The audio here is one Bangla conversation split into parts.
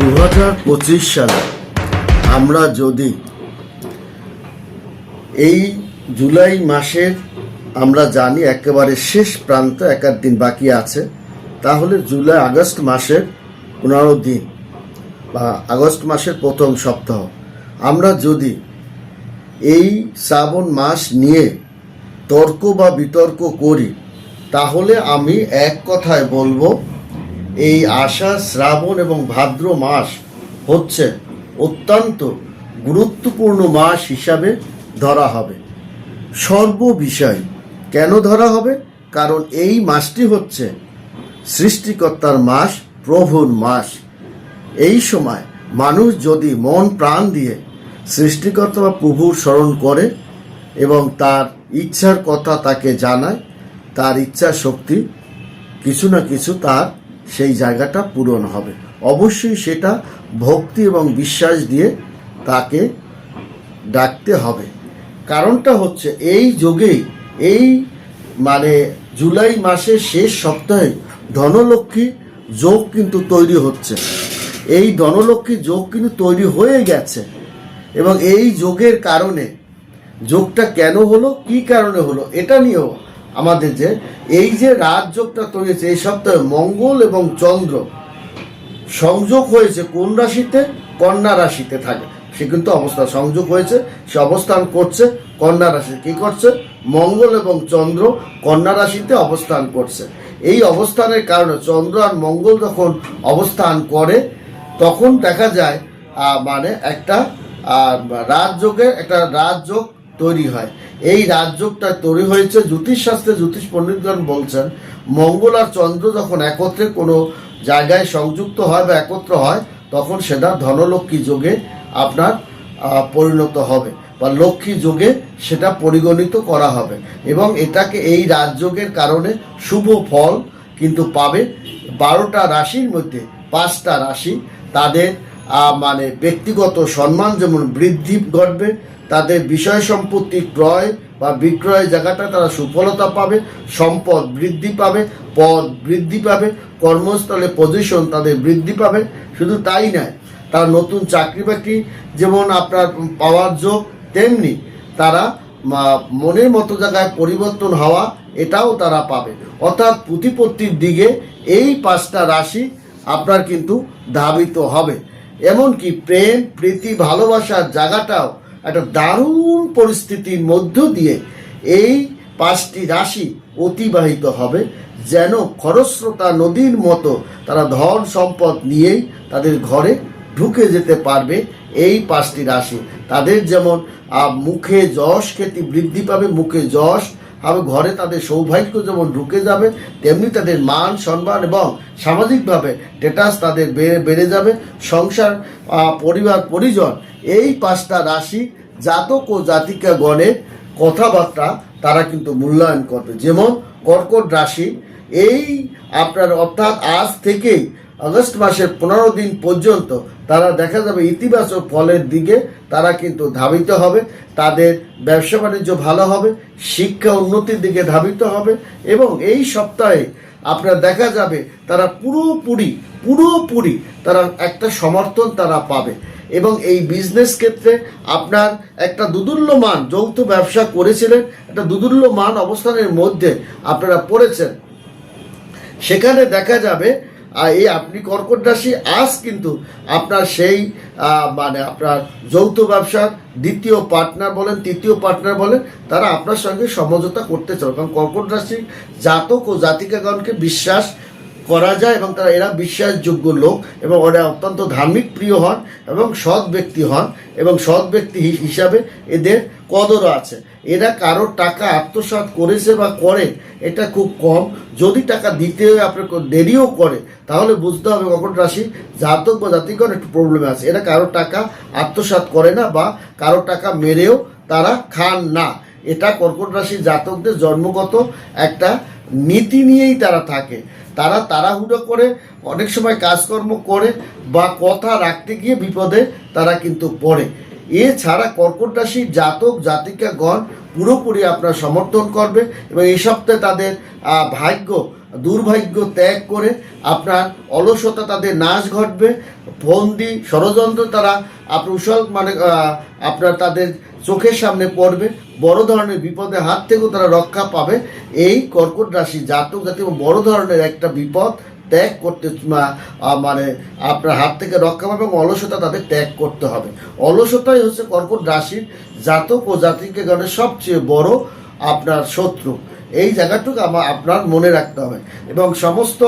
দু হাজার পঁচিশ সালে আমরা যদি এই জুলাই মাসের আমরা জানি একেবারে শেষ প্রান্ত এক দিন বাকি আছে, তাহলে জুলাই আগস্ট মাসের পনেরো দিন বা আগস্ট মাসের প্রথম সপ্তাহ। আমরা যদি এই শ্রাবণ মাস নিয়ে তর্ক বা বিতর্ক করি, তাহলে আমি এক কথায় বলব এই আষাঢ় শ্রাবণ এবং ভাদ্র মাস হচ্ছে অত্যন্ত গুরুত্বপূর্ণ মাস হিসাবে ধরা হবে। সর্ব বিষয় কেন ধরা হবে? কারণ এই মাসটি হচ্ছে সৃষ্টিকর্তার মাস, প্রভুর মাস। এই সময় মানুষ যদি মন, প্রাণ দিয়ে সৃষ্টিকর্তা বা প্রভুর স্মরণ করে এবং তার ইচ্ছার কথা তাকে জানায়, তার ইচ্ছা শক্তি কিছু না কিছু তার সেই জায়গাটা পূরণ হবে। অবশ্যই সেটা ভক্তি এবং বিশ্বাস দিয়ে তাকে ডাকতে হবে। কারণটা হচ্ছে এই যোগেই, এই মানে জুলাই মাসের শেষ সপ্তাহে ধনলক্ষ্মী যোগ কিন্তু তৈরি হচ্ছে। এই ধনলক্ষ্মী যোগ কিন্তু তৈরি হয়ে গেছে এবং এই যোগের কারণে যোগটা কেন হলো, কি কারণে হলো, এটা নিয়েও আমাদের যে এই যে রাজযোগটা তৈরি হয়েছে এই সপ্তাহে মঙ্গল এবং চন্দ্র সংযোগ হয়েছে কোন রাশিতে? কন্যা রাশিতে থাকে। সে কিন্তু অবস্থা সংযোগ হয়েছে, সে অবস্থান করছে, কন্যা রাশিতে কি করছে? মঙ্গল এবং চন্দ্র কন্যা রাশিতে অবস্থান করছে। এই অবস্থানের কারণে চন্দ্র আর মঙ্গল যখন অবস্থান করে, তখন দেখা যায় মানে একটা রাজযোগের একটা রাজযোগ তৈরি হয়। এই রাজযোগটা তৈরি হয়েছে জ্যোতিষশাস্ত্রে জ্যোতিষ পণ্ডিতগণ বলছেন, মঙ্গল আর চন্দ্র যখন একত্রে কোনো জায়গায় সংযুক্ত হয় বা একত্র হয়, তখন সেটা ধনলক্ষ্মী যোগে আপনার পরিণত হবে বা লক্ষ্মী যোগে সেটা পরিগণিত করা হবে এবং এটাকে এই রাজযোগের কারণে শুভ ফল কিন্তু পাবে বারোটা রাশির মধ্যে, পাঁচটা রাশি। তাদের মানে ব্যক্তিগত সম্মান যেমন বৃদ্ধি ঘটবে তাদের বিষয় সম্পত্তি ক্রয় বা বিক্রয় জায়গাটা তারা সুফলতা পাবে, সম্পদ বৃদ্ধি পাবে, পদ বৃদ্ধি পাবে, কর্মস্থলে পজিশন তাদের বৃদ্ধি পাবে। শুধু তাই নয়, তারা নতুন চাকরি বাকরি যেমন আপনার পাওয়ার যোগ, তেমনি তারা মনের মতো জায়গায় পরিবর্তন হওয়া, এটাও তারা পাবে। অর্থাৎ প্রতিপত্তির দিকে এই পাঁচটা রাশি আপনার কিন্তু ধাবিত হবে। এমনকি প্রেম, প্রীতি, ভালোবাসার জায়গাটাও একটা দারুণ পরিস্থিতির মধ্য দিয়ে এই পাঁচটি রাশি অতিবাহিত হবে, যেন খরস্রোতা নদীর মতো তারা ধন সম্পদ নিয়েই তাদের ঘরে ঢুকে যেতে পারবে এই পাঁচটি রাশি। তাদের যেমন মুখে যশ খ্যাতি বৃদ্ধি পাবে, মুখে যশ হবে ঘরে তাদের সৌভাগ্য যেমন ঢুকে যাবে, তেমনি তাদের মান, সম্মান এবং সামাজিকভাবে স্টেটাস তাদের বেড়ে বেড়ে যাবে। সংসার পরিবার, পরিজন, এই পাঁচটা রাশি জাতক ও জাতিকা গণের কথাবার্তা তারা কিন্তু মূল্যায়ন করবে। যেমন কর্কট রাশি, এই আপনার অর্থাৎ আজ থেকেই আগস্ট মাসের পনেরো দিন পর্যন্ত তারা দেখা যাবে ইতিবাচক ফলের দিকে তারা কিন্তু ধাবিত হবে, তাদের ব্যবসা বাণিজ্য ভালো হবে, শিক্ষা উন্নতির দিকে ধাবিত হবে এবং এই সপ্তাহে আপনার দেখা যাবে তারা পুরোপুরি পুরোপুরি তারা একটা সমর্থন তারা পাবে এবং এই বিজনেস ক্ষেত্রে আপনার একটা দুদুল্যমান যৌথ ব্যবসা করেছিলেন, একটা দুদুল্যমান অবস্থানের মধ্যে আপনারা পড়েছেন। সেখানে দেখা যাবে আহ, এই আপনি কর্কট রাশি আজ কিন্তু আপনার সেই মানে আপনার যৌথ ব্যবসার দ্বিতীয় পার্টনার বলেন তৃতীয় পার্টনার বলেন তারা আপনার সঙ্গে সমঝোতা করতে চান কারণ কর্কট রাশি জাতক ও জাতিকাগণকে বিশ্বাস করা যায় এবং তারা এরা বিশ্বাসযোগ্য লোক এবং ওরা অত্যন্ত ধার্মিক প্রিয় হন এবং সৎ ব্যক্তি হন এবং সৎ ব্যক্তি হিসাবে এদের কদরও আছে। এরা কারোর টাকা আত্মসাৎ করেছে বা করে, এটা খুব কম। যদি টাকা দিতে হয়, আপনার দেরিও করে, তাহলে বুঝতে হবে কখন রাশি জাতক বা জাতিগণ একটু প্রবলেমে আছে। এরা কারোর টাকা আত্মসাৎ করে না বা কারোর টাকা মেরেও তারা খান না। এটা কর্কট রাশি জাতকদের জন্মগত একটা নীতি নিয়েই তারা থাকে। তারা তাড়াহুড়ো করে, অনেক সময় কাজকর্ম করে বা কথা রাখতে গিয়ে বিপদে তারা কিন্তু পড়ে। এছাড়া কর্কট রাশির জাতক, জাতিকাগণ পুরোপুরি আপনার সমর্থন করবে এবং এই সপ্তাহে তাদের ভাগ্য, দুর্ভাগ্য ত্যাগ করে আপনার অলসতা তাদের নাশ ঘটবে। ফন্দি, ষড়যন্ত্র তারা আপনার উসল মানে আপনার তাদের চোখের সামনে পড়বে। বড় ধরনের বিপদের হাত থেকেও তারা রক্ষা পাবে। এই কর্কট রাশি জাতক জাতি বড় ধরনের একটা বিপদ ত্যাগ করতে মানে আপনার হাত থেকে রক্ষা পাবে এবং অলসতা তাদের ত্যাগ করতে হবে। অলসতাই হচ্ছে কর্কট রাশির জাতক ও জাতিকে গণের সবচেয়ে বড় আপনার শত্রু। এই জায়গাটুকু আমার আপনার মনে রাখতে হবে। এবং সমস্ত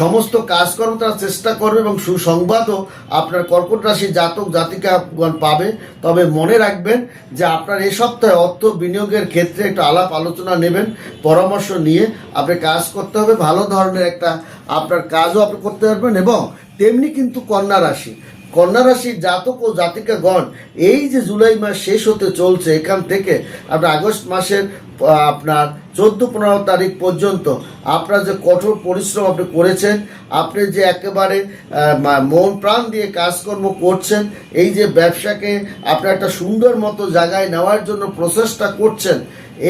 সমস্ত কাজকর্ম তারা চেষ্টা করবে এবং সুসংবাদও আপনার কর্কট রাশি জাতক জাতিকাগণ পাবে। তবে মনে রাখবেন যে আপনার এই সপ্তাহে অর্থ বিনিয়োগের ক্ষেত্রে একটু আলাপ আলোচনা নেবেন, পরামর্শ নিয়ে আপনি কাজ করতে হবে। ভালো ধরনের একটা আপনার কাজও আপনি করতে পারবেন এবং তেমনি কিন্তু কন্যা রাশি। কন্যা রাশির জাতক ও জাতিকাগণ, এই যে জুলাই মাস শেষ হতে চলছে এখান থেকে আপনার আগস্ট মাসের আপনার চোদ্দ পনেরো তারিখ পর্যন্ত আপনার যে কঠোর পরিশ্রম আপনি করেছেন, আপনি যে একেবারে মন প্রাণ দিয়ে কাজকর্ম করছেন, এই যে ব্যবসাকে আপনার একটা সুন্দর মতো জায়গায় নেওয়ার জন্য প্রচেষ্টা করছেন,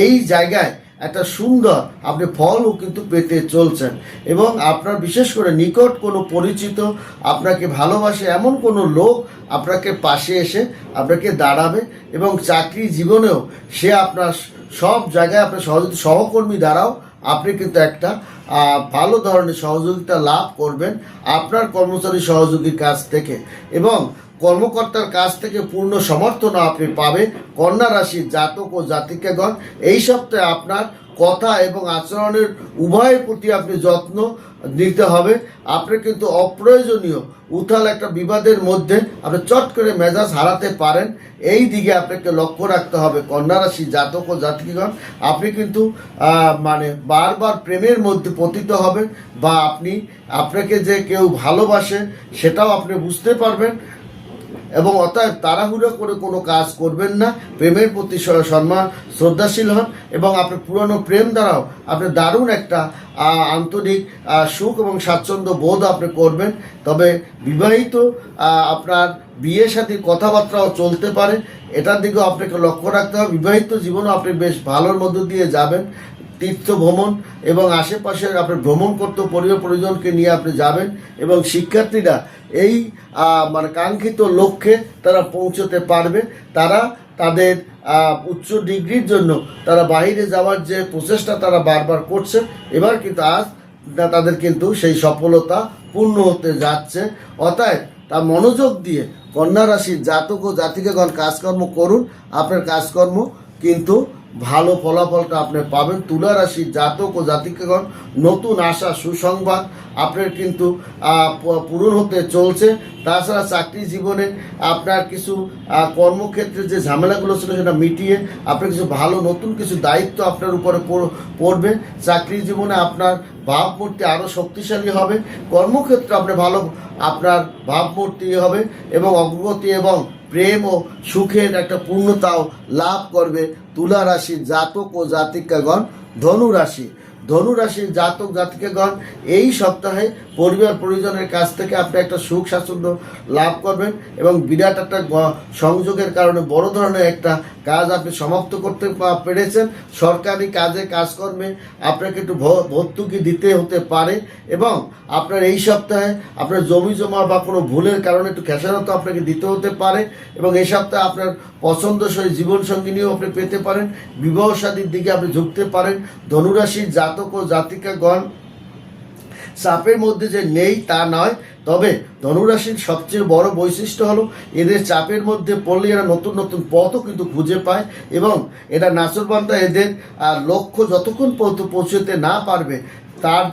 এই জায়গায় একটা সুন্দর, আপনি ফলও কিন্তু পেতে চলছেন। এবং আপনার বিশেষ করে নিকট কোনো পরিচিত আপনাকে ভালোবাসে এমন কোনো লোক আপনাকে পাশে এসে আপনাকে দাঁড়াবে এবং চাকরি জীবনেও সে আপনার সব জায়গায় আপনার সহযোগী সহকর্মী দ্বারাও আপনি কিন্তু একটা ভালো ধরনের সহযোগিতা লাভ করবেন আপনার কর্মচারী সহযোগীর কাছ থেকে। এবং কর্মকর্তার কাছ থেকে পূর্ণ সমর্থন আপনি পাবেন। কন্যা রাশির জাতক ও জাতিকাগণ, এই সপ্তাহে আপনার কথা এবং আচরণের উভয়ের প্রতি আপনি যত্ন নিতে হবে। আপনি কিন্তু অপ্রয়োজনীয় উথাল একটা বিবাদের মধ্যে আপনি চট করে মেজাজ হারাতে পারেন। এই দিকে আপনাকে লক্ষ্য রাখতে হবে। কন্যা রাশি জাতক ও জাতিকগণ, আপনি কিন্তু মানে বারবার প্রেমের মধ্যে পতিত হবেন বা আপনি আপনাকে যে কেউ ভালোবাসে সেটাও আপনি বুঝতে পারবেন। এবং অতএব তাড়াহুড়ো করে কোনো কাজ করবেন না। প্রেমের প্রতি সম্মান শ্রদ্ধাশীল হন এবং আপনার পুরনো প্রেম দ্বারাও আপনি দারুণ একটা আন্তরিক সুখ এবং স্বাচ্ছন্দ্য বোধ আপনি করবেন। তবে বিবাহিত আপনার বিয়ের সাথে কথাবার্তাও চলতে পারে। এটার দিকেও আপনাকে লক্ষ্য রাখতে হবে। বিবাহিত জীবনও আপনি বেশ ভালোর মধ্য দিয়ে যাবেন। তীর্থ ভ্রমণ এবং আশেপাশের আপনি ভ্রমণ করতে পরিবার পরিজনকে নিয়ে আপনি যাবেন এবং শিক্ষার্থীরা এই মানে কাঙ্ক্ষিত লক্ষ্যে তারা পৌঁছতে পারবে। তারা তাদের উচ্চ ডিগ্রির জন্য তারা বাইরে যাওয়ার যে প্রচেষ্টা তারা বারবার করছে, এবার কিন্তু আজ তাদের কিন্তু সেই সফলতা পূর্ণ হতে যাচ্ছে। অতএব তা মনোযোগ দিয়ে কন্যা রাশির জাতক ও জাতিকাগণ কাজকর্ম করুন। আপনার কাজকর্ম কিন্তু ভালো ফলাফলটা আপনি পাবেন। তুলা রাশির জাতক ও জাতিকাগণ, নতুন আশা, সুসংবাদ আপনার কিন্তু পূরণ হতে চলছে। তাছাড়া চাকরি জীবনে আপনার কিছু কর্মক্ষেত্রে যে ঝামেলাগুলো ছিল সেটা মিটিয়ে আপনার কিছু ভালো নতুন কিছু দায়িত্ব আপনার উপরে পড়বে। চাকরি জীবনে আপনার ভাবমূর্তি আরও শক্তিশালী হবে। কর্মক্ষেত্রে আপনি ভালো, আপনার ভাবমূর্তি হবে এবং অগ্রগতি এবং প্রেম ও সুখের একটা পূর্ণতাও লাভ করবে তুলা রাশির জাতক ও জাতিকাগণ ধনু রাশি। ধনু রাশির জাতক, জাতিকাগণ, এই সপ্তাহে পরিবার পরিজনের কাছ থেকে আপনি একটা সুখ স্বাচ্ছন্দ্য লাভ করবেন এবং বিরাট একটা সংযোগের কারণে বড় ধরনের একটা কাজ আপনি সমাপ্ত করতে পেরেছেন। সরকারি কাজে, কাজকর্মে আপনাকে একটু ভর্তুকি দিতে হতে পারে এবং আপনার এই সপ্তাহে আপনার জমি জমা বা কোনো ভুলের কারণে একটু খেসারত আপনাকে দিতে হতে পারে এবং এই সপ্তাহে আপনার পছন্দসই জীবনসঙ্গিনীও আপনি পেতে পারেন। বিবাহ শাদীর দিকে আপনি ঝুঁকতে পারেন। ধনুরাশির জাতক ও জাতিকাগণ চাপের মধ্যে যে নেই তা নয়। তবে ধনুরাশির সবচেয়ে বড় বৈশিষ্ট্য হলো, এদের চাপের মধ্যে পড়লে এরা নতুন নতুন পথও কিন্তু খুঁজে পায় এবং এরা নাচরবান্ধা এদের লক্ষ্য যতক্ষণ পর্যন্ত পৌঁছতে না পারবে তার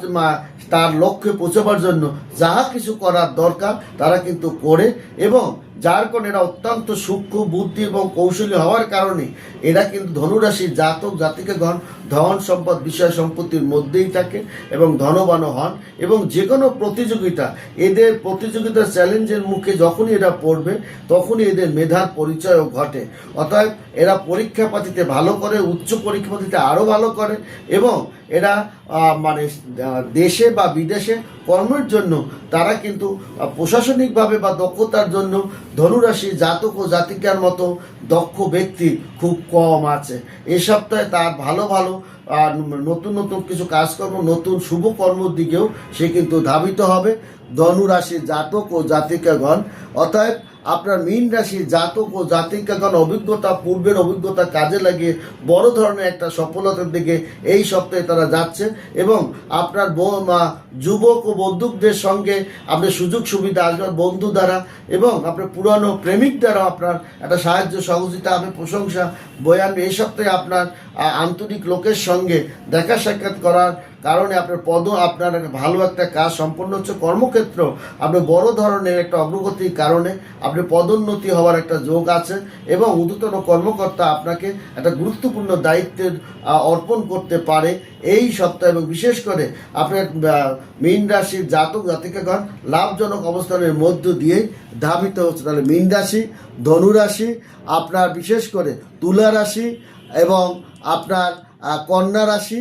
তার লক্ষ্যে পৌঁছবার জন্য যাহা কিছু করার দরকার, তারা কিন্তু করে এবং যার কারণে এরা অত্যন্ত সূক্ষ্ম বুদ্ধি এবং কৌশলী হওয়ার কারণে এরা কিন্তু ধনুরাশির জাতক, জাতিকাগণ, ধন সম্পদ, বিষয় সম্পত্তির মধ্যেই থাকে এবং ধনবানও হন এবং যে কোনো প্রতিযোগিতা, এদের প্রতিযোগিতার চ্যালেঞ্জের মুখে যখনই এরা পড়বে, তখনই এদের মেধার পরিচয়ও ঘটে। অতএব এরা পরীক্ষা পাতিতে ভালো করে, উচ্চ পরীক্ষা পাতিতে আরও ভালো করে এবং এরা মানে দেশে বা বিদেশে কর্মের জন্য তারা কিন্তু প্রশাসনিকভাবে বা দক্ষতার জন্য ধনুরাশি জাতক ও জাতিকার মতো দক্ষ ব্যক্তি খুব কম আছে। এ সপ্তাহে তার ভালো ভালো নতুন নতুন কিছু কাজকর্ম, নতুন শুভ কর্মর দিকেও সে কিন্তু ধাবিত হবে। ধনুরাশি জাতক ও জাতিকাগণ, অতএব আপনার মীন রাশির জাতক ও জাতিকাগণ অভিজ্ঞতা, পূর্বের অভিজ্ঞতা কাজে লাগিয়ে বড় ধরনের একটা সফলতার দিকে এই সপ্তাহে তারা যাচ্ছে এবং আপনার মা- যুবক ও বন্ধুকদের সঙ্গে আপনার সুযোগ সুবিধা আসবেন বন্ধু দ্বারা এবং আপনার পুরানো প্রেমিক দ্বারা আপনার একটা সাহায্য, সহযোগিতা হবে প্রশংসা, বয়ান, এই সপ্তাহে আপনার আন্তরিক লোকের সঙ্গে দেখা সাক্ষাৎ করার কারণে আপনার পদ, আপনার ভালো একটা কাজ সম্পন্ন হচ্ছে। কর্মক্ষেত্র আপনার বড় ধরনের একটা অগ্রগতির কারণে আপনি পদোন্নতি হওয়ার একটা যোগ আছে এবং ঊর্ধ্বতন কর্মকর্তা আপনাকে একটা গুরুত্বপূর্ণ দায়িত্বের অর্পণ করতে পারে এই সপ্তাহে এবং বিশেষ করে আপনার মীন রাশির জাতক জাতিকাগণ লাভজনক অবস্থানের মধ্য দিয়েই ধাবিত হচ্ছে। তাহলে মীন রাশি, ধনু রাশি, আপনার বিশেষ করে তুলা রাশি এবং আপনার কন্যা রাশি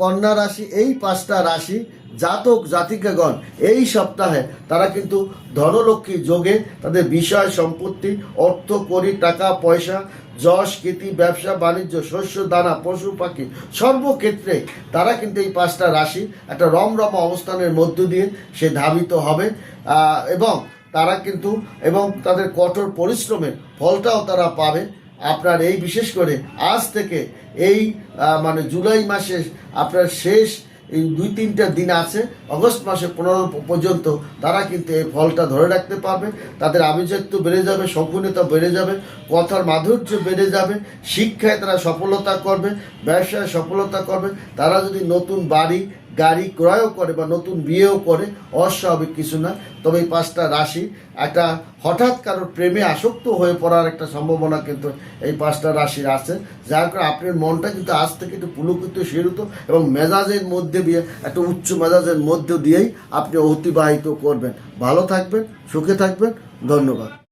কন্যা রাশি, এই পাঁচটা রাশি, জাতক, জাতিকাগণ, এই সপ্তাহে তারা কিন্তু ধনলক্ষ্মী যোগে তাদের বিষয় সম্পত্তি, অর্থ, করি, টাকা, পয়সা, যশ, কীর্তি, ব্যবসা, বাণিজ্য, শস্য, দানা, পশু, পাখি, সর্বক্ষেত্রে তারা কিন্তু এই পাঁচটা রাশি একটা রমরমা অবস্থানের মধ্য দিয়ে সে ধাবিত হবে। এবং তারা কিন্তু, এবং তাদের কঠোর পরিশ্রমের ফলটাও তারা পাবে। আপনার এই, বিশেষ করে আজ থেকে এই মানে জুলাই মাসে আপনার শেষ এই দুই তিনটা দিন আছে, অগস্ট মাসে পনেরো পর্যন্ত তারা কিন্তু এই ফলটা ধরে রাখতে পারবে। তাদের আভিজাত্য বেড়ে যাবে সম্পূর্ণতা বেড়ে যাবে, কথার মাধুর্য বেড়ে যাবে, শিক্ষায় তারা সফলতা করবে, ব্যবসায় সফলতা করবে। তারা যদি নতুন বাড়ি গাড়ি ক্রয়ও করে বা নতুন বিয়েও করে, অস্বাভাবিক কিছু না। তবে এই পাঁচটা রাশি, একটা হঠাৎ কারোর প্রেমে আসক্ত হয়ে পড়ার একটা সম্ভাবনা কিন্তু এই পাঁচটা রাশির আছে। যার কারণে আপনার মনটা কিন্তু আজ থেকে একটু পুলকিত, শিরুত এবং মেজাজের মধ্যে দিয়ে, একটা উচ্চ মেজাজের মধ্য দিয়েই আপনি অতিবাহিত করবেন। ভালো থাকবেন, সুখে থাকবেন। ধন্যবাদ।